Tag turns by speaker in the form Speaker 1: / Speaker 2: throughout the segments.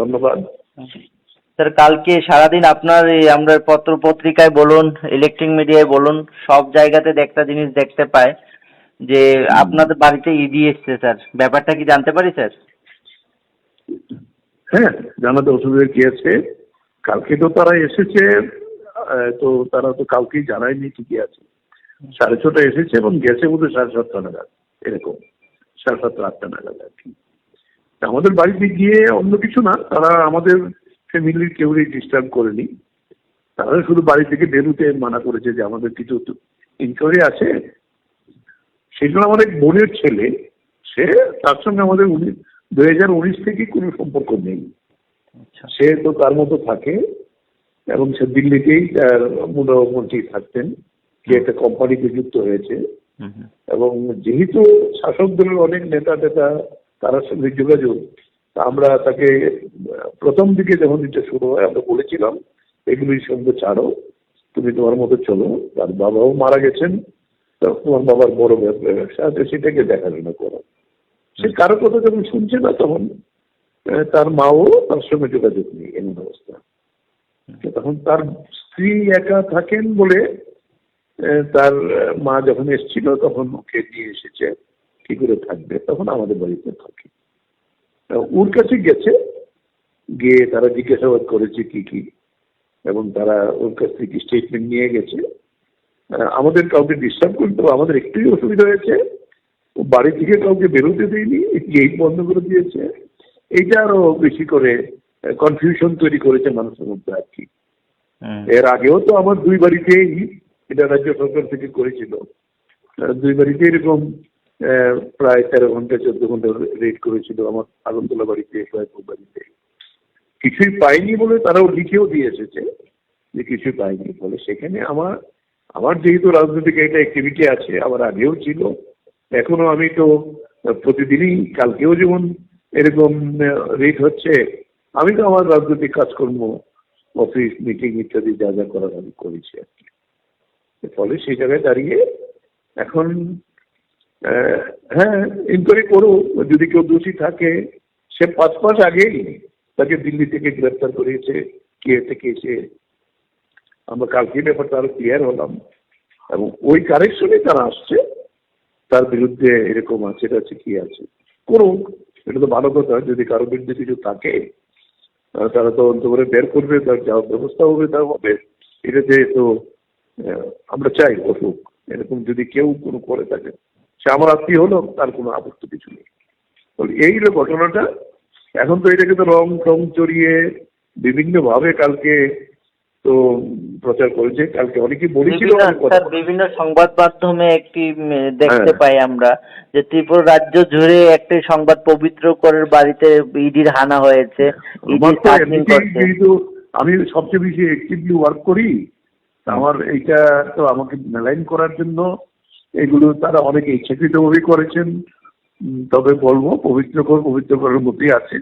Speaker 1: ধন্যবাদ।
Speaker 2: স্যার কালকে সারাদিন আপনার এই আমরা পত্র পত্রিকায় বলুন ইলেকট্রিক মিডিয়ায় বলুন সব জায়গাতে একটা জিনিস দেখতে পায় যে আপনাদের বাড়িতে ইডি এসছে স্যার। ব্যাপারটা কি জানতে পারি স্যার?
Speaker 1: হ্যাঁ জানাতে অসুবিধা কি আছে? কালকে তো তারা এসেছে তো তারা তো কাউকেই জানায়নি ঠিকই আছে। সাড়ে ছটা এসেছে এবং গেছে বোধহয় সাড়ে সাতটা নাগাদ এরকম। সাড়ে সাতটা আটটা নাগাদ আর কি। আমাদের বাড়িতে গিয়ে অন্য কিছু না তারা আমাদের ফ্যামিলির কেউই ডিস্টার্ব করেনি। তারা শুধু বাড়ি থেকে বেরোতে মানা করেছে যে আমাদের কিছু ইনকোয়ারি আছে। সেগুলো আমাদের বোনের ছেলে সে তার সঙ্গে আমাদের দুই হাজার উনিশ থেকে কোনো সম্পর্ক নেই।
Speaker 2: আচ্ছা।
Speaker 1: সে তো তার মতো থাকে এবং সে দিল্লিতেই তার মুখ্যমন্ত্রী থাকতেন যে একটা কোম্পানিতে যুক্ত হয়েছে। এবং যেহেতু শাসক দলের অনেক নেতা টেতা তার সঙ্গে যোগাযোগ। আমরা তাকে প্রথম দিকে যখন এটা শুরু হয় আমরা বলেছিলাম এগুলির সঙ্গে ছাড়ো তুমি তোমার মতো চলো। তার বাবাও মারা গেছেন। তোমার বাবার বড় ব্যবসা ব্যবসা আছে সেটাকে দেখাশোনা করো। সে কারও কথা যখন শুনছে না তখন তার মাও তার সঙ্গে যোগাযোগ নেই এমন অবস্থা। তখন তার স্ত্রী একা থাকেন বলে তার মা যখন এসেছিল তখন ওকে নিয়ে এসেছে। কি করে থাকবে তখন আমাদের বাড়িতে থাকে। ওর কাছে গেছে গিয়ে তারা জিজ্ঞাসাবাদ করেছে কি কি এবং তারা ওর কাছ থেকে স্টেটমেন্ট নিয়ে গেছে। আমাদের কাউকে ডিস্টার্ব করতে আমাদের একটুই অসুবিধা হয়েছে। ও বাড়ি থেকে কাউকে বেরোতে দেয়নি গেট বন্ধ করে দিয়েছে। এইটা আরও বেশি করে কনফিউশন তৈরি করেছে মানুষের মধ্যে আর কি। এর আগেও তো আমার দুই বাড়িতেই এটা রাজ্য সরকার থেকে করেছিল। দুই বাড়িতে এরকম প্রায় তেরো ঘণ্টা, চোদ্দ ঘণ্টা রেড করেছিল আমার আগরতলা বাড়িতে কয়েকপুর বাড়িতে। কিছুই পাইনি বলে তারাও লিখেও দিয়ে এসেছে যে কিছুই পাইনি। বলে সেখানে আমার আমার যেহেতু রাজনৈতিক একটা অ্যাক্টিভিটি আছে, আমার আগেও ছিল, এখনও আমি তো প্রতিদিনই কালকেও যেমন এরকম রেট হচ্ছে, আমি তো আমার রাজনৈতিক কাজকর্ম অফিস মিটিং ইত্যাদি যা যা করার আমি করেছি আর কি। ফলে সেই জায়গায় দাঁড়িয়ে এখন হ্যাঁ ইনকোয়ারি করো যদি কেউ দোষী থাকে, সে পাঁচ মাস আগেই তাকে দিল্লি থেকে গ্রেপ্তার করিয়েছে, কে থেকে এসে। আমরা কালকে ব্যাপারটা আরও ক্লিয়ার হলাম। এবং ওই কারেকশনে তারা আসছে, তার বিরুদ্ধে এরকম আছে আছে, কি আছে। করুক, এটা তো ভালো কথা। যদি কারও বিরুদ্ধে কিছু থাকে তারা তো অন্ত করে বের করবে, তার যা ব্যবস্থা হবে তা হবে। এটাতে তো আমরা চাই অসুখ এরকম যদি কেউ কোনো করে থাকে সে আমার আত্মীয় হলো তার কোনো আপত্তি কিছু নেই। এই হলো ঘটনাটা এখন তো এটাকে তো রং টং চড়িয়ে বিভিন্ন ভাবে কালকে তো প্রচার করেছে। কালকে অনেকে বলেছিল
Speaker 2: বিভিন্ন সংবাদ মাধ্যমে একটি দেখতে
Speaker 1: হ্যাঁ।
Speaker 2: পাই আমরা যে ত্রিপুরা রাজ্য জুড়ে একটি সংবাদ পবিত্র করের বাড়িতে ইডির হানা হয়েছে
Speaker 1: আমি সবচেয়ে বেশি অ্যাক্টিভলি ওয়ার্ক করি আমার এইটা তো আমাকে মেলাইন করার জন্য এগুলো তারা অনেকে ইচ্ছাকৃতভাবে করেছেন। তবে বলব পবিত্র কর পবিত্র করার মধ্যেই আছে।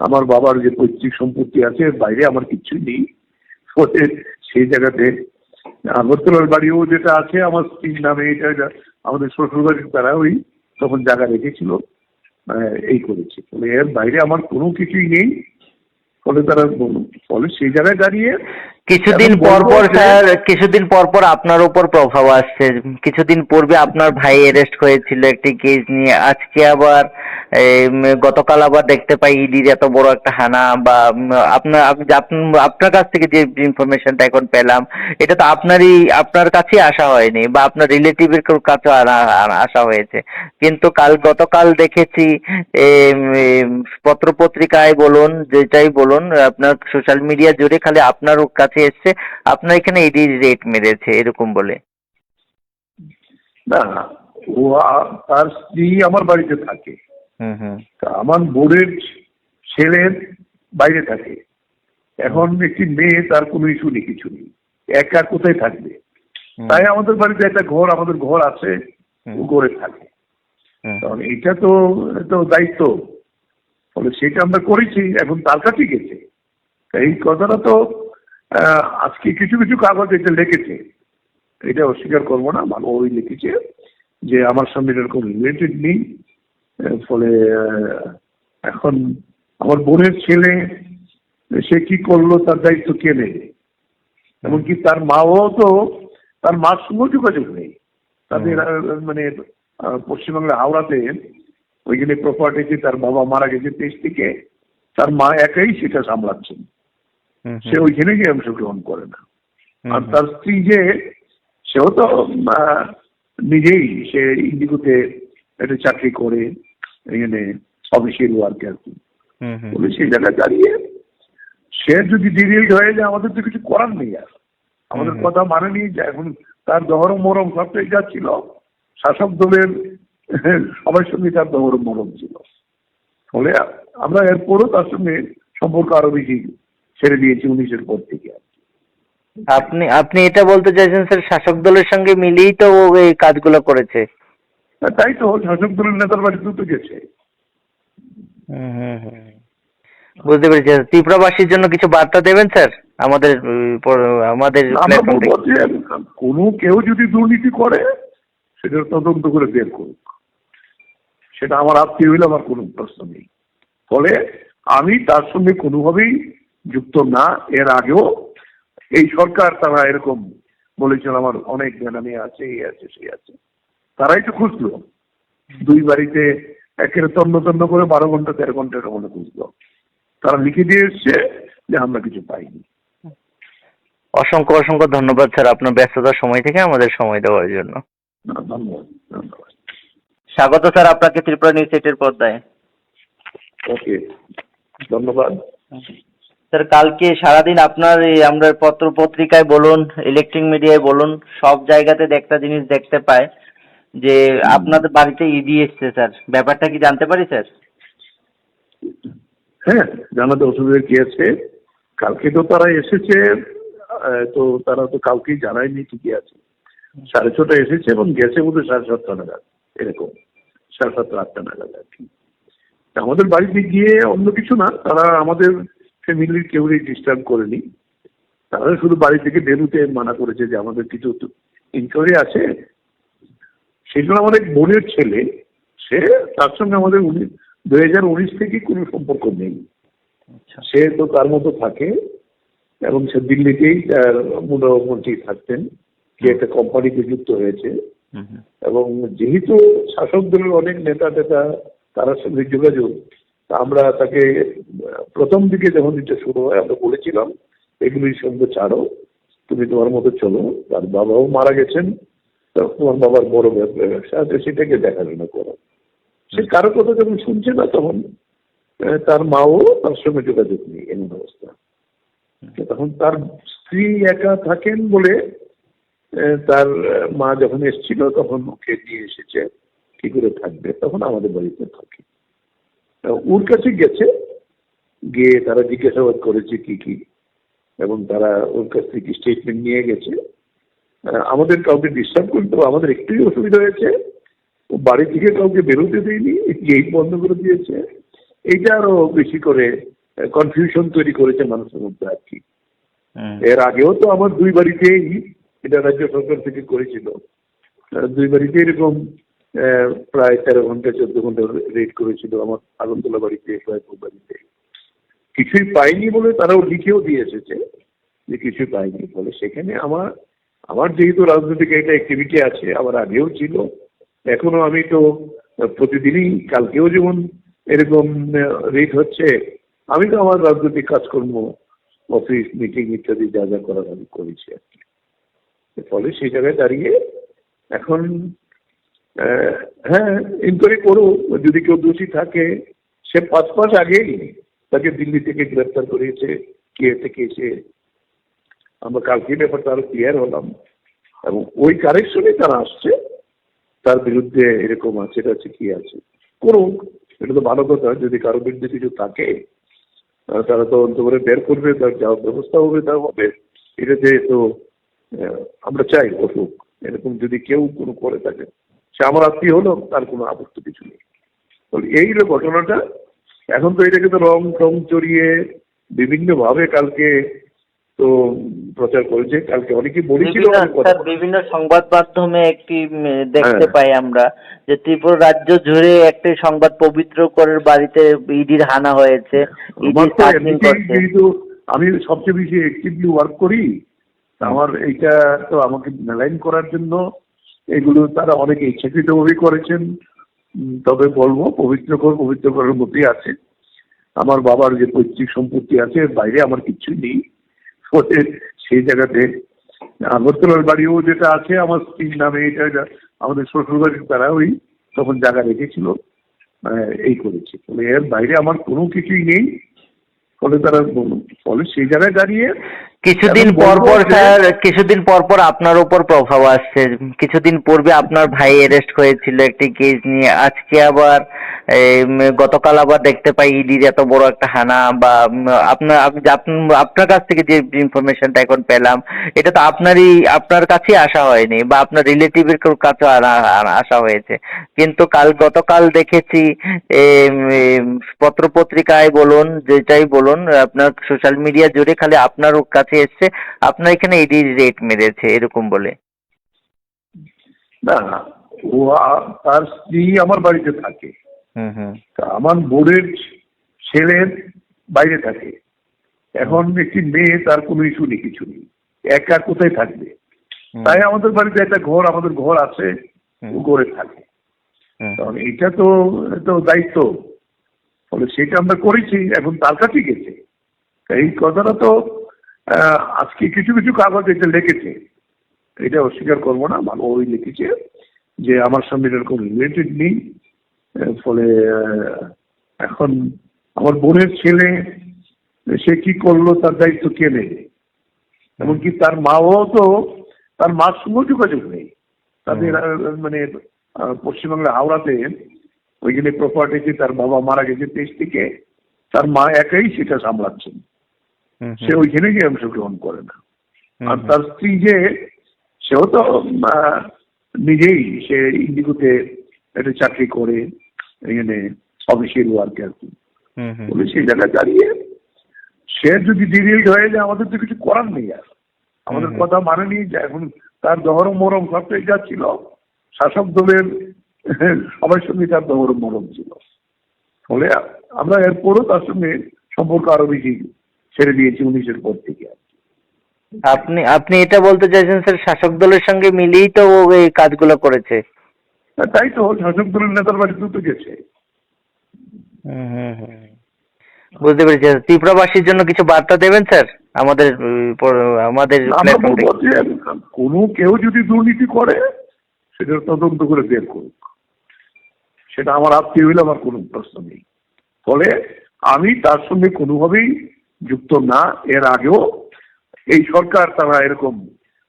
Speaker 1: আমার বাবার যে পৈতৃক সম্পত্তি আছে, এর বাইরে আমার কিছুই নেই। ফলে সেই জায়গাতে আগরতলার বাড়িও যেটা আছে, আমার স্ত্রীর নামে এটা আমাদের শ্বশুর বাড়ির তারা ওই তখন জায়গা রেখেছিল এই করেছে। এর বাইরে আমার কোনো কিছুই নেই। ফলে তারা ফলে সেই জায়গায় দাঁড়িয়ে
Speaker 2: কিছুদিন পর পর স্যার কিছুদিন পর পর আপনার উপর প্রভাব আসছে। কিছুদিন পূর্বে আপনার ভাই অ্যারেস্ট হয়েছিল একটি কেস নিয়ে। আজকে আবার গতকাল আবার দেখতে পাই ইডির এত বড় একটা হানা বা আপনার আপ- আপ- আপনার কাছ থেকে যে ইনফরমেশনটা এখন পেলাম এটা তো আপনারই আপনার কাছেই আসা হয়নি বা আপনার রিলেটিভের কাছে আসা হয়েছে। কিন্তু কাল গতকাল দেখেছি পত্রপত্রিকায় বলুন যেটাই বলুন আপনার সোশ্যাল মিডিয়া জুড়ে খালি আপনার কাছে এসছে আপনার এখানে ইডি রেট মেরেছে এরকম বলে।
Speaker 1: না ও তার স্ত্রী আমার বাড়িতে থাকে। আমার বোনের ছেলের বাইরে থাকে। এখন একটি মেয়ে তার কোনো ইস্যু নেই কিছু নেই। একা কোথায় থাকবে? তাই আমাদের বাড়িতে একটা ঘর আমাদের ঘর আছে ঘরে থাকে। কারণ এটা তো তো দায়িত্ব। ফলে সেটা আমরা করেছি এখন তার কাছে গেছে। এই কথাটা তো আজকে কিছু কিছু কাগজ এটা লিখেছে। এটা অস্বীকার করব না ভালো ওই লিখেছে যে আমার সঙ্গে এরকম রিলেটেড নেই। ফলে এখন আমার বোনের ছেলে সে কি করল তার দায়িত্ব কে নেবে? এমনকি তার মাও তো তার মার সঙ্গে যোগাযোগ নেই। তাদের মানে আহ, পশ্চিমবাংলা হাওড়াতে ওইখানে প্রপার্টিতে তার বাবা মারা গেছে দেশ থেকে তার মা একাই সেটা সামলাচ্ছেন। সে ওইখানে গিয়ে অংশগ্রহণ করে না। আর তার স্ত্রী যে সেও তো নিজেই সে ইন্ডিগোতে একটা চাকরি করে এখানে অফিসিয়াল ওয়ার্ক আর কি। বলে সেই জায়গায় দাঁড়িয়ে সে যদি ডিরেল্ড হয়ে যায় আমাদের তো কিছু করার নেই আর। আমাদের কথা মানে নিয়ে যায় এখন তার দহরম মরম সবটাই যাচ্ছিল শাসক দলের সবার সঙ্গে তার দহরম মরম ছিল। ফলে আমরা এরপরও তার সঙ্গে সম্পর্ক আরও বেশি ছেড়ে দিয়েছি উনিশের পর থেকে
Speaker 2: আপনি আপনি এটা বলতে চাইছেন স্যার শাসক দলের সঙ্গে মিলিয়েই তো ও এই কাজগুলো করেছে।
Speaker 1: তাই তো শাসক দলের নেতার বাড়িতেও তো গেছে।
Speaker 2: বুঝতে পেরেছি। ত্রিপুরাবাসীর জন্য কিছু বার্তা দেবেন স্যার? আমাদের আমাদের
Speaker 1: কোনো কেউ যদি দুর্নীতি করে সেটা তদন্ত করে বের করুক। সেটা আমার আত্মীয় হইলে আমার কোনো প্রশ্ন নেই। ফলে আমি তার সঙ্গে কোনোভাবেই যুক্ত না এর আগেও এই সরকার তারা এরকম বলেছিল আমার অনেক বেনামি আছে এই আছে সেই আছে। তারাই তো খুঁজলো। দুই বাড়িতে একের তন্ন তন্ন করে বারো ঘণ্টা তেরো ঘণ্টা এরকম খুঁজলো। তারা লিখে দিয়ে এসছে যে আমরা কিছু পাইনি।
Speaker 2: অসংখ্য অসংখ্য ধন্যবাদ স্যার আপনার ব্যস্ততার সময় থেকে আমাদের সময় দেওয়ার জন্য।
Speaker 1: ধন্যবাদ ধন্যবাদ।
Speaker 2: স্বাগত স্যার আপনাকে ত্রিপুরা নিউজ এইটের পর্দায়।
Speaker 1: ওকে ধন্যবাদ।
Speaker 2: স্যার কালকে সারাদিন আপনার এই আমরা পত্র পত্রিকায় বলুন ইলেকট্রিক মিডিয়ায় বলুন, সব জায়গাতে একটা জিনিস দেখতে পায় যে আপনাদের বাড়িতে ইডি এসছে স্যার ব্যাপারটা কি জানতে পারি স্যার
Speaker 1: হ্যাঁ জানাতে অসুবিধা কি আছে? কালকে তো তারা এসেছে তো তারা তো কাউকেই জানায়নি ঠিকই আছে। সাড়ে ছটা এসেছে এবং গেছে বোধহয় সাড়ে সাতটা নাগাদ, এরকম। সাড়ে সাতটা, আটটা নাগাদ আর কি। আমাদের বাড়িতে গিয়ে অন্য কিছু না, তারা আমাদের ফ্যামিলির কেউই ডিস্টার্ব করেনি। তারা শুধু বাড়ি থেকে বেরোতে মানা করেছে যে আমাদের কিছু ইনকোয়ারি আছে। সেই জন্য আমাদের বোনের ছেলে সে তার সঙ্গে আমাদের উনি- দুই হাজার উনিশ থেকে কোনো সম্পর্ক নেই।
Speaker 2: আচ্ছা।
Speaker 1: সে তো তার মতো থাকে এবং সে দিল্লিতেই তার মুখ্যমন্ত্রী থাকতেন যে একটা কোম্পানিতে যুক্ত হয়েছে। এবং যেহেতু শাসক দলের অনেক নেতা টেতা তার সঙ্গে যোগাযোগ আমরা তাকে প্রথম দিকে যখন এটা শুরু হয় আমরা বলেছিলাম এগুলির সঙ্গে ছাড়ো তুমি তোমার মতো চলো। তার বাবাও মারা গেছেন তোমার বাবার বড় ব্যবসা আছে সেটাকে দেখাশোনা করো। সে কারও কথা যখন শুনছে না তখন তার মাও তার সঙ্গে যোগাযোগ নেই এমন অবস্থা। তখন তার স্ত্রী একা থাকেন বলে তার মা যখন এসেছিল তখন ওকে নিয়ে এসেছে কি করে থাকবে? তখন আমাদের বাড়িতে থাকে। ওর কাছে গেছে গিয়ে তারা জিজ্ঞাসাবাদ করেছে কি কি এবং তারা ওর কাছ থেকে স্টেটমেন্ট নিয়ে গেছে। আমাদের কাউকে ডিস্টার্ব করতে আমাদের একটুই অসুবিধা হয়েছে। ও বাড়ি থেকে কাউকে বেরোতে দেয়নি গেট বন্ধ করে দিয়েছে। এইটা আরও বেশি করে কনফিউশন তৈরি করেছে মানুষের মধ্যে আর কি। এর আগেও তো আমার দুই বাড়িতেই এটা রাজ্য সরকার থেকে করেছিল। দুই বাড়িতে এরকম প্রায় তেরো ঘণ্টা, চোদ্দ ঘণ্টা রেড করেছিল আমার আগরতলা বাড়িতে কয়েকপুর বাড়িতে। কিছুই পাইনি বলে তারাও লিখেও দিয়ে এসেছে যে কিছুই পাইনি বলে। সেখানে আমার আমার যেহেতু রাজনৈতিক একটা অ্যাক্টিভিটি আছে, আমার আগেও ছিল, এখনও আমি তো প্রতিদিনই কালকেও যেমন এরকম রেট হচ্ছে, আমি তো আমার রাজনৈতিক কাজকর্ম, অফিস মিটিং ইত্যাদি যা যা করার আমি করেছি আর কি। ফলে সেই জায়গায় দাঁড়িয়ে এখন হ্যাঁ ইনকোয়ারি করো যদি কেউ দোষী থাকে সে পাঁচ মাস আগেই তাকে দিল্লি থেকে গ্রেপ্তার করিয়েছে কে থেকে এসে আমরা কালকে ব্যাপারটা আরও ক্লিয়ার হলাম। এবং ওই কারেকশনে তারা আসছে তার বিরুদ্ধে এরকম আছে আছে কি আছে। করুক এটা তো ভালো কথা। যদি কারও বিরুদ্ধে কিছু থাকে তারা তো অন্ত করে বের করবে তার যা ব্যবস্থা হবে তা হবে। এটাতে তো আহ, আমরা চাই অসুখ এরকম যদি কেউ কোনো করে থাকে সে আমার আত্মীয় হলো তার কোনো আপত্তি কিছু নেই। এই হলো ঘটনাটা। এখন তো এটাকে তো রং টং চড়িয়ে বিভিন্ন ভাবে কালকে তো প্রচার করেছে। কালকে অনেকে বলেছিল
Speaker 2: বিভিন্ন সংবাদ মাধ্যমে একটি দেখতে
Speaker 1: হ্যাঁ।
Speaker 2: পাই আমরা যে ত্রিপুরা রাজ্য জুড়ে একটি সংবাদ পবিত্র করের বাড়িতে ইডির হানা হয়েছে ইডি
Speaker 1: আমার তো
Speaker 2: সার্চিং
Speaker 1: এমনিতেই
Speaker 2: করছে।
Speaker 1: যেহেতু আমি সবচেয়ে বেশি অ্যাক্টিভলি ওয়ার্ক করি আমার এইটা তো আমাকে মেলাইন করার জন্য এগুলো তারা অনেকে ইচ্ছাকৃতভাবে করেছেন। তবে বলব পবিত্র কর পবিত্র করার মধ্যেই আছে। আমার বাবার যে পৈতৃক সম্পত্তি আছে বাইরে আমার কিছুই নেই। ফলে সেই জায়গাতে আগরতলার বাড়িও যেটা আছে, আমার স্ত্রীর নামে এটা আমাদের শ্বশুর বাড়ির তারা ওই তখন জায়গা রেখেছিল এই করেছে। ফলে এর বাইরে আমার কোনো কিছুই নেই। ফলে তারা ফলে সেই জায়গায় দাঁড়িয়ে
Speaker 2: কিছুদিন পর পর স্যার কিছুদিন পর পর আপনার উপর প্রভাব আসছে। কিছুদিন পূর্বে আপনার ভাই অ্যারেস্ট হয়েছিল একটি কেস নিয়ে। আজকে আবার গতকাল আবার দেখতে পাই ইডির এত বড় একটা হানা বা আপনার আপ- আপ- আপনার কাছ থেকে যে ইনফরমেশনটা এখন পেলাম এটা তো আপনারই আপনার কাছেই আসা হয়নি বা আপনার রিলেটিভের কাছে আসা হয়েছে। কিন্তু কাল গতকাল দেখেছি পত্রপত্রিকায় বলুন যেটাই বলুন আপনার সোশ্যাল মিডিয়া জুড়ে খালি আপনার কাছে এসছে আপনার এখানে ইডি রেট মেরেছে এরকম বলে।
Speaker 1: না ও তার স্ত্রী আমার বাড়িতে থাকে। আমার বোনের ছেলের বাইরে থাকে। এখন একটি মেয়ে তার কোনো ইস্যু নেই কিছু নেই। একা কোথায় থাকবে? তাই আমাদের বাড়িতে একটা ঘর আমাদের ঘর আছে ঘরে থাকে। কারণ এটা তো তো দায়িত্ব। ফলে সেটা আমরা করেছি এখন তার কাছে গেছে। এই কথাটা তো আজকে কিছু কিছু কাগজ এটা লিখেছে এটা অস্বীকার করব না ভালো ওই লিখেছে যে আমার সঙ্গে এরকম রিলেটেড নেই। ফলে এখন আমার বোনের ছেলে সে কি করল তার দায়িত্ব কে নেবে? এমনকি তার মাও তো তার মার সঙ্গেও যোগাযোগ নেই। তাদের মানে পশ্চিমবাংলা হাওড়াতে ওইখানে প্রপার্টিতে তার বাবা মারা গেছে দেশ থেকে তার মা একাই সেটা সামলাচ্ছেন। সে ওইখানে গিয়ে অংশগ্রহণ করে না। আর তার স্ত্রী যে সেও তো নিজেই সে ইন্ডিগোতে একটা চাকরি করে এখানে অফিসিয়াল ওয়ার্ক আর কি বলে সেই জায়গায় দাঁড়িয়ে সে যদি ডিরেক্ট হয়ে যায় আমাদের তো কিছু করার নেই আর। আমাদের কথা মানে নিয়ে যায় এখন তার দহরম মরম সবটাই যা ছিল। শাসক দলের সবার সঙ্গে তার দহরম মরম ছিল। ফলে আমরা এরপরও তার সঙ্গে সম্পর্ক আরও বেশি ছেড়ে দিয়েছি উনিশের পর থেকে
Speaker 2: আপনি আপনি এটা বলতে চাইছেন স্যার শাসক দলের সঙ্গে মিলিয়েই তো ও এই কাজগুলো করেছে।
Speaker 1: তাই তো শাসক দলের নেতার বাড়িতে দুটো গেছে।
Speaker 2: বুঝতে পেরেছি। ত্রিপুরাবাসীর জন্য কিছু বার্তা দেবেন স্যার? আমাদের আমাদের
Speaker 1: কোনো কেউ যদি দুর্নীতি করে সেটা তদন্ত করে বের করুক। সেটা আমার আত্মীয় হইলে আমার কোনো প্রশ্ন নেই। ফলে আমি তার সঙ্গে কোনোভাবেই যুক্ত না এর আগেও এই সরকার তারা এরকম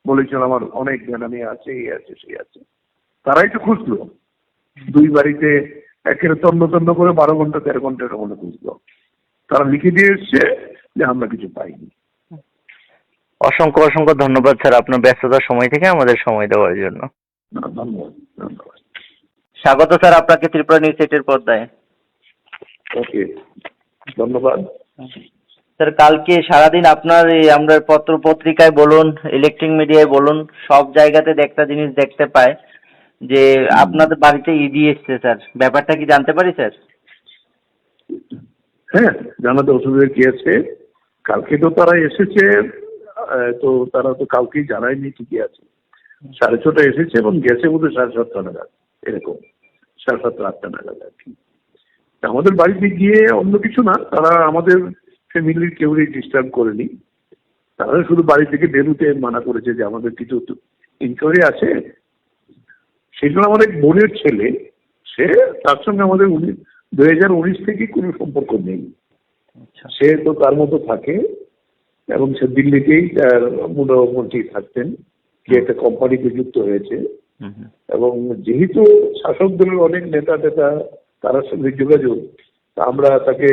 Speaker 1: বলেছেন আমার অনেক জ্ঞানানি আছে এই আছে সেই আছে। তারাই তো খুঁজলো। দুই বাড়িতে একের তন্ন তন্ন করে বারো ঘণ্টা তেরো ঘণ্টার মধ্যে খুঁজলো। তারা লিখে দিয়ে এসছে যে আমরা কিছু পাইনি।
Speaker 2: অসংখ্য অসংখ্য ধন্যবাদ স্যার আপনার ব্যস্ততার সময় থেকে আমাদের সময় দেওয়ার জন্য।
Speaker 1: ধন্যবাদ ধন্যবাদ।
Speaker 2: স্বাগত স্যার আপনাকে ত্রিপুরা নিউজ এইটের পর্দায়।
Speaker 1: ওকে ধন্যবাদ।
Speaker 2: স্যার কালকে সারাদিন আপনার এই আমরা পত্র পত্রিকায় বলুন ইলেকট্রিক মিডিয়ায় বলুন, সব জায়গাতে একটা জিনিস দেখতে পাই যে আপনাদের বাড়িতে ইডি এসছে স্যার ব্যাপারটা কি জানতে পারি স্যার
Speaker 1: হ্যাঁ জানাতে অসুবিধা কি আছে? কালকে তো তারা এসেছে তো তারা তো কাউকেই জানায়নি ঠিকই আছে। সাড়ে ছটা এসেছে এবং গেছে বোধহয় সাড়ে সাতটা নাগাদ, এরকম। সাড়ে সাতটা, আটটা নাগাদ আর কি। আমাদের বাড়িতে গিয়ে অন্য কিছু না, তারা আমাদের ফ্যামিলির কেউই ডিস্টার্ব করেনি। তারা শুধু বাড়ি থেকে বেরোতে মানা করেছে যে আমাদের কিছু ইনকোয়ারি আছে। সেগুলো আমাদের বোনের ছেলে সে তার সঙ্গে আমাদের উনি দু হাজার উনিশ থেকে কোনো সম্পর্ক নেই।
Speaker 2: আচ্ছা।
Speaker 1: সে তো তার মতো থাকে এবং সে দিল্লিতেই তার মোটামুটি থাকতেন যে একটা কোম্পানিতে যুক্ত হয়েছে। এবং যেহেতু শাসক দলের অনেক নেতা টেতা তার সঙ্গে যোগাযোগ আমরা তাকে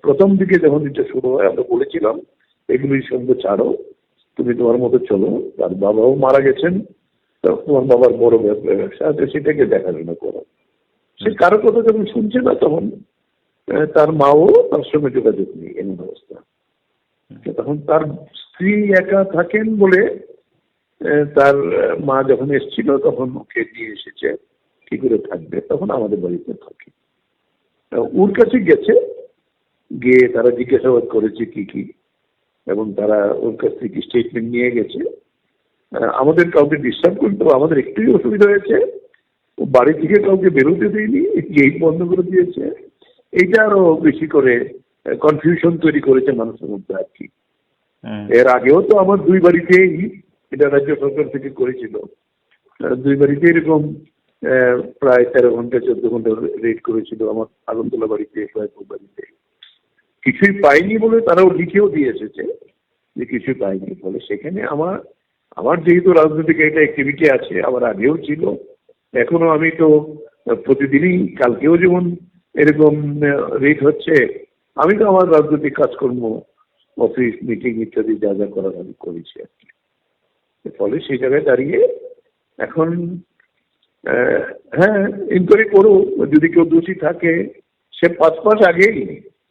Speaker 1: প্রথম দিকে যখন এটা শুরু হয় আমরা বলেছিলাম এগুলির সঙ্গে ছাড়ো তুমি তোমার মতো চলো। তার বাবাও মারা গেছেন তোমার বাবার বড় ব্যবসা আছে সেটাকে দেখাশোনা করো। সে কারও কথা যখন শুনছে না তখন তার মাও তার সঙ্গে যোগাযোগ নেই এমন অবস্থা। তখন তার স্ত্রী একা থাকেন বলে তার মা যখন এসেছিল তখন ওকে নিয়ে এসেছে কি করে থাকবে? তখন আমাদের বাড়িতে থাকে। ওর কাছে গেছে গিয়ে তারা জিজ্ঞাসাবাদ করেছে কি কি এবং তারা ওর কাছ থেকে স্টেটমেন্ট নিয়ে গেছে। আমাদের কাউকে ডিস্টার্ব করতে আমাদের একটুই অসুবিধা হয়েছে ও বাড়ি থেকে কাউকে বেরোতে দেয়নি গেট বন্ধ করে দিয়েছে। এইটা আরও বেশি করে কনফিউশন তৈরি করেছে মানুষের মধ্যে আর কি। এর আগেও তো আমার দুই বাড়িতেই এটা রাজ্য সরকার থেকে করেছিল। দুই বাড়িতে এরকম প্রায় তেরো ঘণ্টা, চোদ্দ ঘণ্টা রেড করেছিল আমার আগরতলা বাড়িতে কয়েকপুর বাড়িতে। কিছুই পাইনি বলে তারাও লিখেও দিয়ে এসেছে, যে কিছুই পাইনি বলে। সেখানে আমার আমার যেহেতু রাজনৈতিক একটা অ্যাক্টিভিটি আছে, আমার আগেও ছিল, এখনও আমি তো প্রতিদিনই, কালকেও যেমন এরকম রেট হচ্ছে, আমি তো আমার রাজনৈতিক কাজকর্ম অফিস মিটিং ইত্যাদি যা যা করার আমি করেছি আর কি। ফলে সেই জায়গায় দাঁড়িয়ে এখন হ্যাঁ ইনকোয়ারি করো। যদি কেউ দোষী থাকে, সে পাঁচ মাস আগেই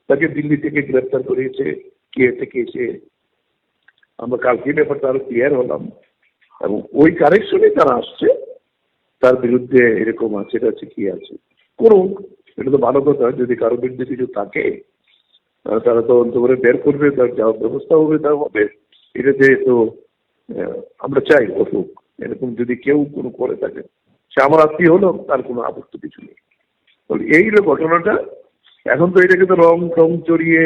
Speaker 1: তাকে দিল্লি থেকে গ্রেপ্তার করিয়েছে, কে থেকে এসে আমরা কালকে ব্যাপারটা আরও ক্লিয়ার হলাম। এবং ওই কারেকশনে তারা আসছে, তার বিরুদ্ধে এরকম আছে, এটা আছে, কি আছে। করুক এটা তো ভালো কথা। যদি কারও বিরুদ্ধে কিছু থাকে তারা তো অন্ত করে বের করবে, তার যা ব্যবস্থা হবে তা হবে। এটাতে তো আমরা চাই অসুখ এরকম যদি কেউ কোনো করে থাকে সে আমার আত্মীয় হলো তার কোনো আপত্তি কিছু নেই। এই হলো ঘটনাটা এখন তো এটাকে তো রং টং চড়িয়ে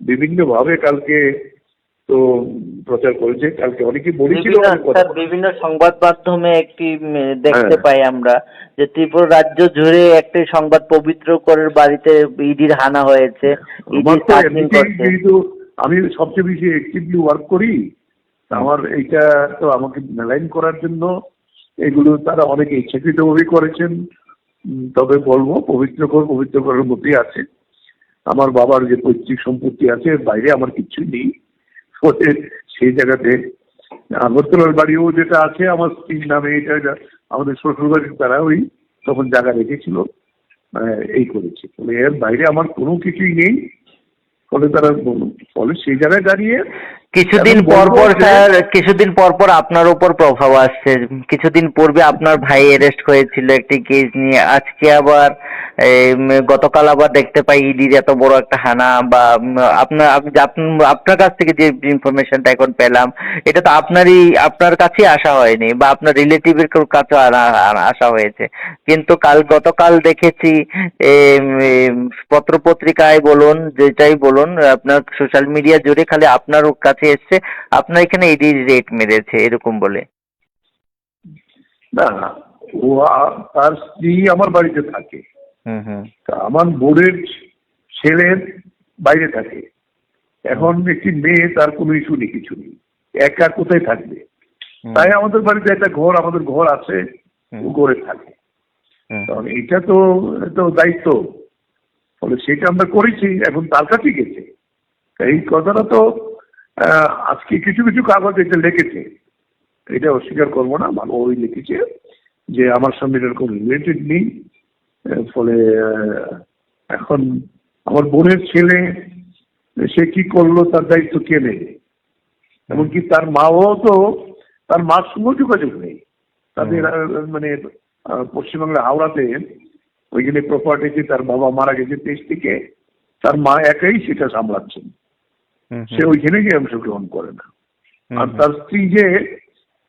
Speaker 1: বিভিন্ন ভাবে কালকে তো প্রচার করেছে। কালকে অনেকে বলেছিল
Speaker 2: বিভিন্ন সংবাদ মাধ্যমে একটি দেখতে
Speaker 1: হ্যাঁ।
Speaker 2: পাই আমরা যে ত্রিপুরা রাজ্য জুড়ে একটি সংবাদ পবিত্র করের বাড়িতে ইডির হানা হয়েছে
Speaker 1: যেহেতু আমি সবচেয়ে বেশি অ্যাক্টিভলি ওয়ার্ক করি আমার এইটা তো আমাকে মেলাইন করার জন্য এগুলো তারা অনেকে ইচ্ছাকৃতভাবেই করেছেন। তবে বলব, পবিত্র কর পবিত্র করার মধ্যেই আছে। আমার বাবার যে পৈতৃক সম্পত্তি আছে, এর বাইরে আমার কিচ্ছু নেই। ফলে সেই জায়গাতে আগরতলার বাড়িও যেটা আছে, আমার স্ত্রীর নামে এটা আমাদের শ্বশুর বাড়ির তারা ওই তখন জায়গা রেখেছিল এই করেছে। ফলে এর বাইরে আমার কোনো কিছুই নেই। ফলে তারা ফলে সেই জায়গায় দাঁড়িয়ে
Speaker 2: কিছুদিন পর পর স্যার কিছুদিন পর পর আপনার উপর প্রভাব আসছে। কিছুদিন পূর্বে আপনার ভাই অ্যারেস্ট হয়েছিল একটি কেস নিয়ে। আজকে আবার এই, গতকাল আবার দেখতে পাই ইডির এত বড় একটা হানা বা আপনার আপ- আপ- আপনার কাছ থেকে যে ইনফরমেশনটা এখন পেলাম এটা তো আপনারই আপনার কাছেই আসা হয়নি বা আপনার রিলেটিভের কাছে আসা হয়েছে। কিন্তু কাল গতকাল দেখেছি এম, পত্রপত্রিকায় বলুন যেটাই বলুন আপনার সোশ্যাল মিডিয়া জুড়ে খালি আপনার কাছে এসছে আপনার এখানে ইডি রেট মেরেছে এরকম বলে।
Speaker 1: না ও তার স্ত্রী আমার বাড়িতে থাকে। আমার বোনের ছেলের বাইরে থাকে। এখন একটি মেয়ে তার কোনো ইস্যু নেই কিছু নেই। একা কোথায় থাকবে? তাই আমাদের বাড়িতে একটা ঘর আমাদের ঘর আছে ও ঘরে থাকে। কারণ এটা তো তো দায়িত্ব। ফলে সেটা আমরা করেছি এখন তার কাছে গেছে। এই কথাটা তো আজকে কিছু কিছু কাগজ এটা লিখেছে। এটা অস্বীকার করব না ভালো ওই লিখেছে যে আমার সঙ্গে এরকম রিলেটেড নেই। ফলে এখন আমার বোনের ছেলে সে কি করল তার দায়িত্ব কে নেবে? এমনকি তার মাও তো তার মার সঙ্গেও যোগাযোগ নেই। তাদের মানে পশ্চিমবাংলা হাওড়াতে ওইখানে প্রপার্টিতে তার বাবা মারা গেছে দেশ থেকে তার মা একাই সেটা সামলাচ্ছেন। সে ওইখানে গিয়ে অংশগ্রহণ করে না। আর তার স্ত্রী যে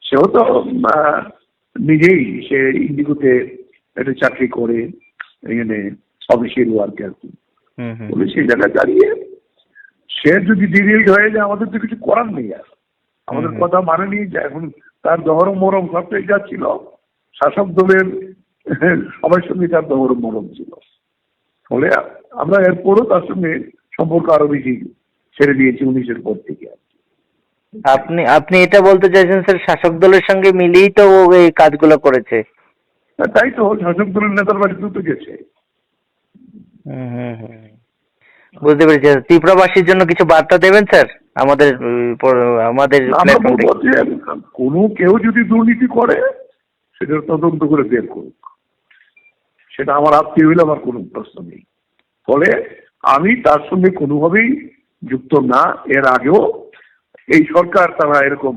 Speaker 1: সেও তো নিজেই সে ইন্ডিগোতে একটা চাকরি করে এখানে অফিসিয়াল ওয়ার্ক আর কি। বলে সেই জায়গায় দাঁড়িয়ে সে যদি ডিরেক্ট হয়ে যায় আমাদের তো কিছু করার নেই আর। আমাদের কথা মানে নিয়ে যে এখন তার দহরম মরম সবটাই যা ছিল শাসক দলের সবার সঙ্গে তার দহরম মরম ছিল। ফলে আমরা এরপরও তার সঙ্গে সম্পর্ক আরও বেশি ছেড়ে দিয়েছি উনিশের পর থেকে।
Speaker 2: আপনি আপনি এটা বলতে চাইছেন স্যার শাসক দলের সঙ্গে মিলিয়েই তো ও এই কাজগুলো করেছে।
Speaker 1: তাই তো শাসক দলের নেতার বাড়ি তো গেছে।
Speaker 2: হুম, হুম, হুম। বুঝতে পেরেছি। ত্রিপুরাবাসীর জন্য কিছু বার্তা দেবেন স্যার? আমাদের আমাদের
Speaker 1: কোনো কেউ যদি দুর্নীতি করে সেটার তদন্ত করে বের করুক। সেটা আমার আত্মীয় হইলে আমার কোনো প্রশ্ন নেই। ফলে আমি তার সঙ্গে কোনোভাবেই যুক্ত না এর আগেও এই সরকার তারা এরকম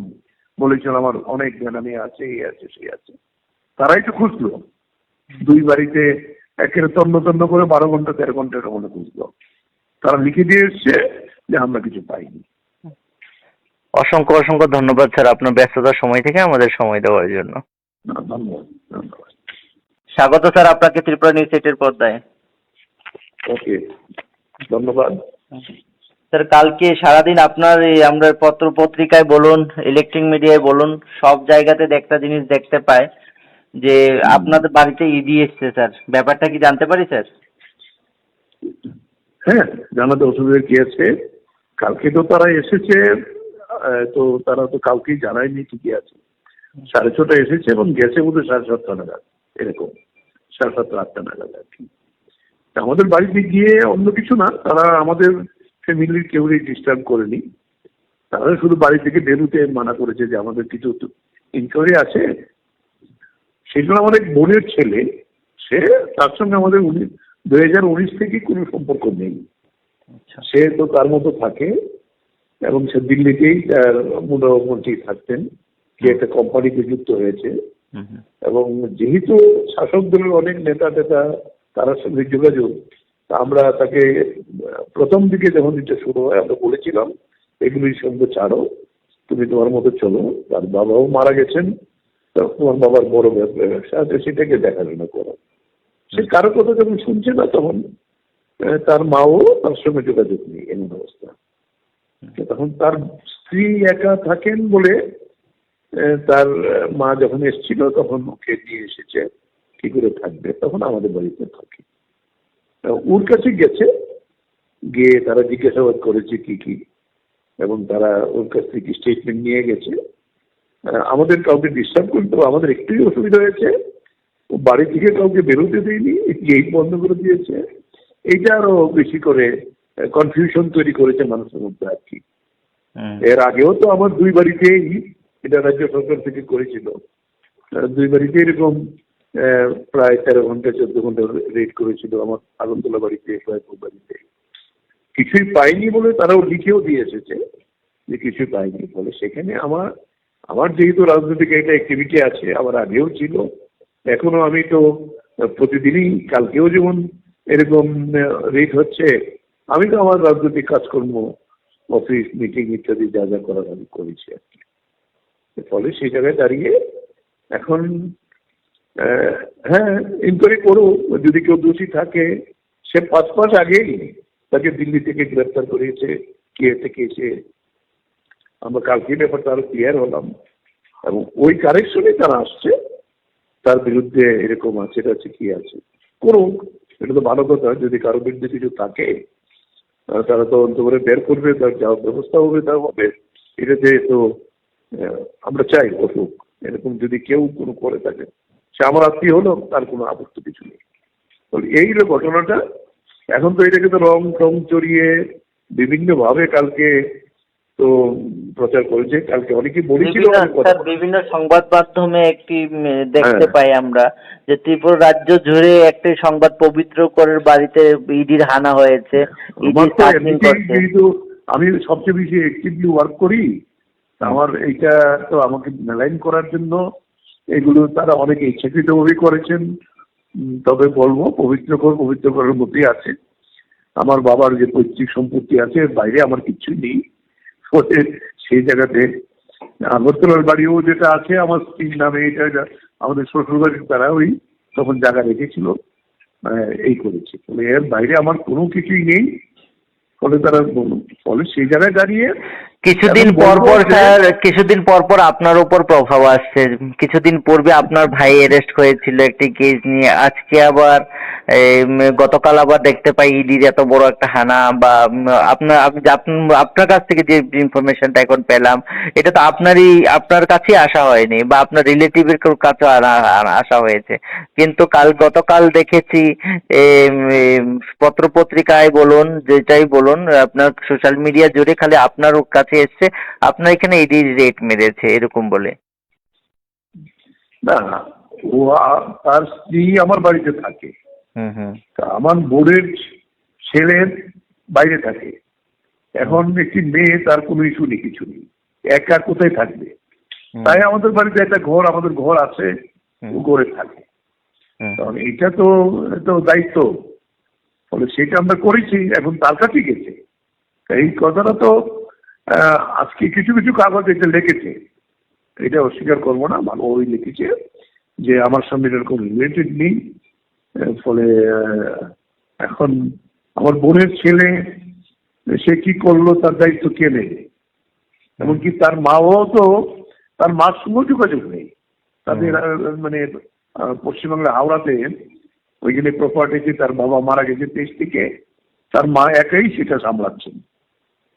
Speaker 1: বলেছিল আমার অনেক বেনামি আছে এই আছে সেই আছে। তারাই তো খুঁজলো। দুই বাড়িতে একের তন্ন তন্ন করে বারো ঘণ্টা তেরো ঘণ্টা এরকম খুঁজলো। তারা লিখে দিয়ে এসছে যে আমরা কিছু পাইনি।
Speaker 2: অসংখ্য অসংখ্য ধন্যবাদ স্যার আপনার ব্যস্ততার সময় থেকে আমাদের সময় দেওয়ার জন্য।
Speaker 1: ধন্যবাদ ধন্যবাদ।
Speaker 2: স্বাগত স্যার আপনাকে ত্রিপুরা নিউজ এইটের পর্দায়।
Speaker 1: ওকে ধন্যবাদ।
Speaker 2: স্যার, কালকে সারাদিন আপনার এই আমরা পত্র পত্রিকায় বলুন ইলেকট্রিক মিডিয়ায় বলুন, সব জায়গাতে একটা জিনিস দেখতে পায় যে আপনাদের বাড়িতে ইডি এসছে স্যার। ব্যাপারটা কি জানতে পারি স্যার?
Speaker 1: হ্যাঁ জানাতে অসুবিধা কি আছে? কালকে তো তারা এসেছে তো তারা তো কাউকেই জানায়নি ঠিকই আছে। সাড়ে ছটা এসেছে এবং গেছে বোধহয় সাড়ে সাতটা নাগাদ, এরকম। সাড়ে সাতটা, আটটা নাগাদ আর কি। আমাদের বাড়িতে গিয়ে অন্য কিছু না, তারা আমাদের ফ্যামিলির কেউই ডিস্টার্ব করেনি। তারা শুধু বাড়ি থেকে বেরোতে মানা করেছে যে আমাদের কিছু ইনকোয়ারি আছে। সেগুলো আমাদের বোনের ছেলে সে তার সঙ্গে আমাদের উনি দুই হাজার উনিশ থেকে কোনো সম্পর্ক নেই।
Speaker 2: আচ্ছা।
Speaker 1: সে তো তার মতো থাকে এবং সে দিল্লিতেই তার মুখ্যমন্ত্রী থাকতেন যে একটা কোম্পানিতে যুক্ত হয়েছে। এবং যেহেতু শাসক দলের অনেক নেতা টেতা তার সঙ্গে যোগাযোগ আমরা তাকে প্রথম দিকে যখন এটা শুরু হয় আমরা বলেছিলাম এগুলির সঙ্গে ছাড়ো তুমি তোমার মতো চলো। তার বাবাও মারা গেছেন তোমার বাবার বড় ব্যবসা আছে সেটাকে দেখাশোনা করো। সে কারও কথা যখন শুনছে না তখন তার মাও তার সঙ্গে যোগাযোগ নেই এমন অবস্থা। তখন তার স্ত্রী একা থাকেন বলে তার মা যখন এসেছিল তখন ওকে নিয়ে এসেছে কি করে থাকবে? তখন আমাদের বাড়িতে থাকে। ওর কাছে গেছে গিয়ে তারা জিজ্ঞাসাবাদ করেছে কি কি এবং তারা ওর কাছ থেকে স্টেটমেন্ট নিয়ে গেছে। আমাদের কাউকে ডিস্টার্ব করতে আমাদের একটুই অসুবিধা হয়েছে। ও বাড়ি থেকে কাউকে বেরোতে দেয়নি গেট বন্ধ করে দিয়েছে। এইটা আরও বেশি করে কনফিউশন তৈরি করেছে মানুষের মধ্যে আর কি। এর আগেও তো আমার দুই বাড়িতেই এটা রাজ্য সরকার থেকে করেছিল। দুই বাড়িতে এরকম প্রায় তেরো ঘণ্টা, চোদ্দ ঘণ্টা রেড করেছিল আমার আগরতলা বাড়িতে কয়েকপুর বাড়িতে। কিছুই পাইনি বলে তারাও লিখেও দিয়ে এসেছে যে কিছুই পাইনি বলে। সেখানে আমার আমার যেহেতু রাজনৈতিক একটা অ্যাক্টিভিটি আছে, আমার আগেও ছিল, এখনও আমি তো প্রতিদিনই, কালকেও যেমন এরকম রেট হচ্ছে, আমি তো আমার রাজনৈতিক কাজকর্ম, অফিস, মিটিং ইত্যাদি যা যা করার আমি করেছি আর কি। ফলে সেই জায়গায় দাঁড়িয়ে এখন হ্যাঁ ইনকোয়ারি করো যদি কেউ দোষী থাকে, সে পাঁচ মাস আগেই তাকে দিল্লি থেকে গ্রেপ্তার করিয়েছে কে থেকে এসে আমরা কালকে ব্যাপারটা আরও ক্লিয়ার হলাম। এবং ওই কারেকশনে তারা আসছে, তার বিরুদ্ধে এরকম আছে এটা আছে কি আছে। করুক, এটা তো ভালো কথা। যদি কারও বিরুদ্ধে কিছু থাকে তারা তো অন্ত করে বের করবে, তার যা ব্যবস্থা হবে তা হবে। এটাতে তো আমরা চাই অসুখ এরকম যদি কেউ কোনো করে থাকে সে আমার আত্মীয় হলো তার কোনো আপত্তি কিছু নেই। এই হলো ঘটনাটা। এখন তো এটাকে তো রং টং চড়িয়ে বিভিন্ন ভাবে কালকে তো প্রচার করেছে। কালকে অনেকে বলেছিল
Speaker 2: বিভিন্ন সংবাদ মাধ্যমে একটি দেখতে
Speaker 1: হ্যাঁ।
Speaker 2: পাই আমরা যে ত্রিপুরা রাজ্য জুড়ে একটি সংবাদ পবিত্র করের বাড়িতে ইডির হানা হয়েছে
Speaker 1: আমার
Speaker 2: ইডি
Speaker 1: তো
Speaker 2: সার্চিং
Speaker 1: এমনিতেই
Speaker 2: করছে।
Speaker 1: যেহেতু আমি সবচেয়ে বেশি অ্যাক্টিভলি ওয়ার্ক করি আমার এইটা তো আমাকে মেলাইন করার জন্য এগুলো তারা অনেকে ইচ্ছাকৃতভাবে করেছেন। তবে বলব পবিত্র কর পবিত্র করার মধ্যেই আছে। আমার বাবার যে পৈতৃক সম্পত্তি আছে বাইরে আমার কিচ্ছুই নেই। ফলে সেই জায়গাতে আগরতলার বাড়িও যেটা আছে, আমার স্ত্রীর নামে এটা আমাদের শ্বশুর বাড়ির তারা ওই তখন জায়গা রেখেছিল এই করেছে। ফলে এর বাইরে আমার কোনো কিছুই নেই। ফলে তারা ফলে সেই জায়গায় দাঁড়িয়ে
Speaker 2: কিছুদিন পর পর স্যার কিছুদিন পর পর আপনার উপর প্রভাব আসছে। কিছুদিন পূর্বে আপনার ভাই অ্যারেস্ট হয়েছিল একটি কেস নিয়ে। আজকে আবার গতকাল আবার দেখতে পাই ইডির এত বড় একটা হানা বা আপনার আপনার কাছ থেকে যে ইনফরমেশনটা এখন পেলাম এটা তো আপনারই আপনার কাছেই আসা হয়নি বা আপনার রিলেটিভের কাছে আসা হয়েছে। কিন্তু কাল গতকাল দেখেছি পত্রপত্রিকায় বলুন যেটাই বলুন আপনার সোশ্যাল মিডিয়া জুড়ে খালি আপনার কাছে এসছে আপনার এখানে ইডি রেট মেরেছে এরকম বলে।
Speaker 1: না ও তার স্ত্রী আমার বাড়িতে থাকে। তা আমার বোনের ছেলের বাইরে থাকে। এখন একটি মেয়ে তার কোনো ইস্যু নেই কিছু নেই। একা কোথায় থাকবে? তাই আমাদের বাড়িতে একটা ঘর আমাদের ঘর আছে ও ঘরে থাকে। কারণ এটা তো তো দায়িত্ব। ফলে সেটা আমরা করেছি এখন তার কাছে গেছে। এই কথাটা তো আজকে কিছু কিছু কাগজ এটা লিখেছে। এটা অস্বীকার করব না ভালো ওই লিখেছে যে আমার সঙ্গে এরকম রিলেটেড নেই। ফলে এখন আমার বোনের ছেলে সে কি করল তার দায়িত্ব কে নেবে? এমনকি তার মাও তো তার মার সঙ্গে যোগাযোগ নেই। তাদের মানে পশ্চিমবাংলা হাওড়াতে ওইখানে প্রপার্টিতে তার বাবা মারা গেছে দেশ থেকে তার মা একাই সেটা সামলাচ্ছেন।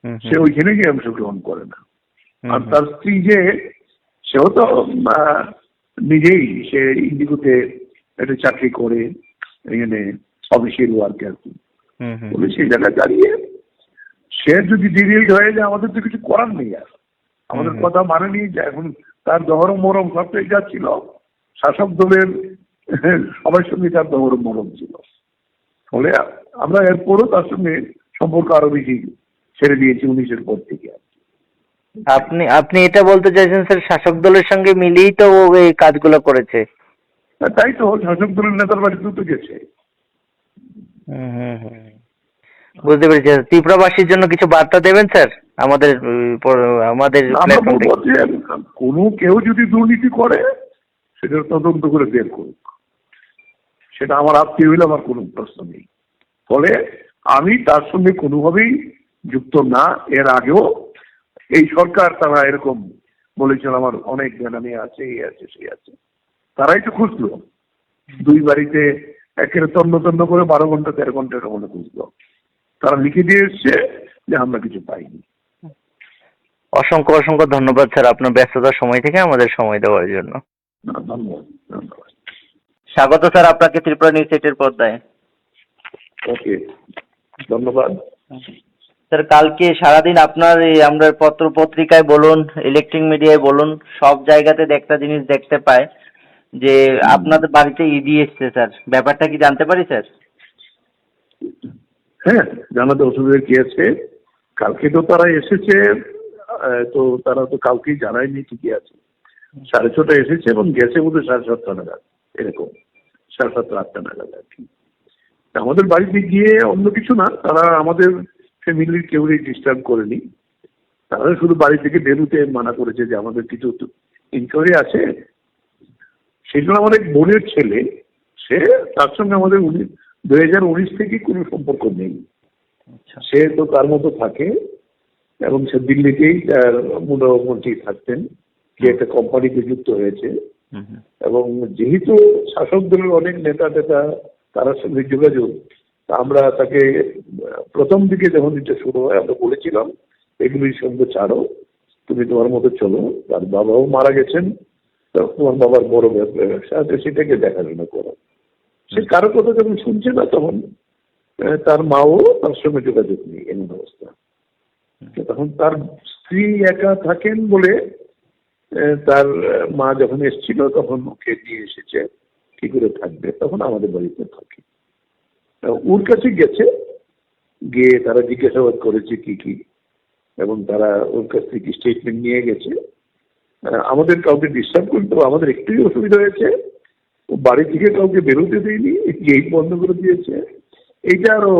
Speaker 1: সে ওইখানে গিয়ে অংশগ্রহণ করে না। আর তার স্ত্রী যে সেও তো নিজেই সে ইন্ডিগোতে একটা চাকরি করে এখানে অফিসিয়াল ওয়ার্ক আর কি। বলে সেই জায়গায় দাঁড়িয়ে সে যদি ডিরেল্ড হয়ে যায় আমাদের তো কিছু করার নেই আর। আমাদের। কথা মানেনি যে এখন তার দহরম মরম সবটাই যা ছিল শাসক দলের সবার সঙ্গে তার দহরম মরম ছিল। ফলে আমরা এরপরও তার সঙ্গে সম্পর্ক আরও বেশি ছেড়ে দিয়েছি উনিশের পর থেকে
Speaker 2: আপনি আপনি এটা বলতে চাইছেন স্যার শাসক দলের সঙ্গে মিলিয়েই তো ও এই কাজগুলো করেছে।
Speaker 1: তাই তো শাসক দলের নেতার বাড়িতে তো গেছে।
Speaker 2: বুঝতে পেরেছি। ত্রিপুরাবাসীর জন্য কিছু বার্তা দেবেন স্যার? আমাদের আমাদের
Speaker 1: কোনো কেউ যদি দুর্নীতি করে সেটা তদন্ত করে বের করুক। সেটা আমার আত্মীয় হইলে আমার কোনো প্রশ্ন নেই। ফলে আমি তার সঙ্গে কোনোভাবেই যুক্ত না এর আগেও এই সরকার তারা এরকম বলেছিল আমার অনেক বেনামি আছে এই আছে সেই আছে। তারাই তো খুঁজলো। দুই বাড়িতে একের তন্ন তন্ন করে বারো ঘণ্টা তেরো ঘণ্টা এরকম খুঁজলো। তারা লিখে দিয়ে এসছে যে আমরা কিছু পাইনি।
Speaker 2: অসংখ্য অসংখ্য ধন্যবাদ স্যার আপনার ব্যস্ততার সময় থেকে আমাদের সময় দেওয়ার জন্য।
Speaker 1: ধন্যবাদ ধন্যবাদ।
Speaker 2: স্বাগত স্যার আপনাকে ত্রিপুরা নিউজ এইটের পর্দায়।
Speaker 1: ওকে ধন্যবাদ।
Speaker 2: স্যার কালকে সারাদিন আপনার এই আমরা পত্র পত্রিকায় বলুন ইলেকট্রিক মিডিয়ায় বলুন, সব জায়গাতে একটা জিনিস দেখতে পায় যে আপনাদের বাড়িতে ইডি এসছে স্যার ব্যাপারটা কি জানতে পারি স্যার
Speaker 1: হ্যাঁ জানাতে অসুবিধা কি আছে? কালকে তো তারা এসেছে তো তারা তো কাউকেই জানায়নি ঠিকই আছে। সাড়ে ছটা এসেছে এবং গেছে বোধহয় সাড়ে সাতটা নাগাদ, এরকম। সাড়ে সাতটা, আটটা নাগাদ আর কি। আমাদের বাড়িতে গিয়ে অন্য কিছু না, তারা আমাদের ফ্যামিলির কেউই ডিস্টার্ব করেনি। তারা শুধু বাড়ি থেকে বেরোতে মানা করেছে যে আমাদের কিছু ইনকোয়ারি আছে। সেই জন্য আমাদের বোনের ছেলে সে তার সঙ্গে আমাদের দুই হাজার উনিশ থেকে কোনো সম্পর্ক নেই।
Speaker 2: আচ্ছা।
Speaker 1: সে তো তার মতো থাকে এবং সে দিল্লিতেই তার মোটামুটি থাকতেন। যে একটা কোম্পানিতে যুক্ত হয়েছে। এবং যেহেতু শাসক দলের অনেক নেতা টেতা তার সঙ্গে যোগাযোগ আমরা তাকে প্রথম দিকে যখন এটা শুরু হয় আমরা বলেছিলাম এগুলির সঙ্গে ছাড়ো তুমি তোমার মতো চলো। তার বাবাও মারা গেছেন তোমার বাবার বড় ব্যব- ব্যবসা আছে সেটাকে দেখাশোনা করো। সে কারও কথা যখন শুনছে না তখন তার মাও তার সঙ্গে যোগাযোগ নেই এমন অবস্থা। তখন তার স্ত্রী একা থাকেন বলে তার মা যখন এসেছিল তখন ওকে নিয়ে এসেছে কি করে থাকবে? তখন আমাদের বাড়িতে থাকে। ওর কাছে গেছে। গিয়ে তারা জিজ্ঞাসাবাদ করেছে কি কি, এবং তারা ওর কাছ থেকে স্টেটমেন্ট নিয়ে গেছে। আমাদের কাউকে ডিস্টার্ব করতে আমাদের একটুই অসুবিধা হয়েছে। বাড়ি থেকে কাউকে বেরোতে দেয়নি গেট বন্ধ করে দিয়েছে। এইটা আরও